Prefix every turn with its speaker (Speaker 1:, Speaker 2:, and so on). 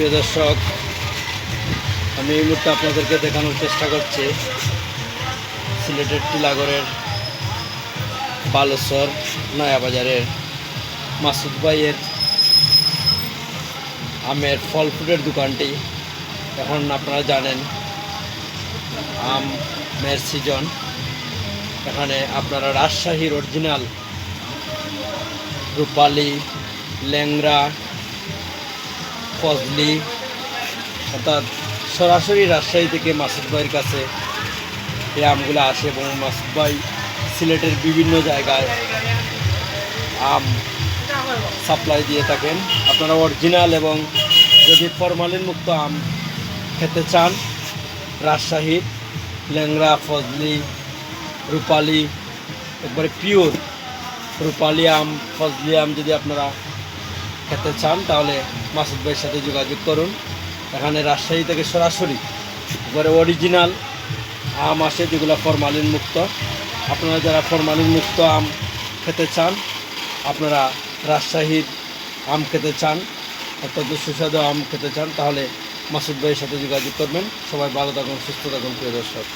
Speaker 1: প্রিয় দর্শক, আমি এই মুহূর্তে আপনাদেরকে দেখানোর চেষ্টা করছি সিলেটের টিলাগড়ের বালেশ্বর নয়াবাজারের মাসুদ ভাইয়ের আমের ফল ফ্রুটের দোকানটি। এখন আপনারা জানেন আমের সিজন। এখানে আপনারা রাজশাহীর অরিজিনাল রূপালি ল্যাংরা ফজলি, অর্থাৎ সরাসরি রাজশাহী থেকে মাসুদ ভাইয়ের কাছে এই আমগুলো আসে এবং মাসুদ ভাই সিলেটের বিভিন্ন জায়গায় আম সাপ্লাই দিয়ে থাকেন। আপনারা অরিজিনাল এবং যদি ফরমালিন মুক্ত আম খেতে চান রাজশাহীর ল্যাংরা ফজলি, রূপালি, একবারে পিওর রূপালি আম, ফজলি আম যদি আপনারা খেতে চান, তাহলে মাসুদ ভাইয়ের সাথে যোগাযোগ করুন। এখানে রাজশাহী থেকে সরাসরি একবারে অরিজিনাল আম আসে, যেগুলো ফরমালিন মুক্ত আপনারা যারা ফরমালিন মুক্ত আম খেতে চান, আপনারা রাজশাহীর আম খেতে চান, অত্যন্ত সুস্বাদু আম খেতে চান, তাহলে মাসুদ ভাইয়ের সাথে যোগাযোগ করবেন। সবাই ভালো থাকুন, সুস্থ থাকুন, প্রিয় দর্শক।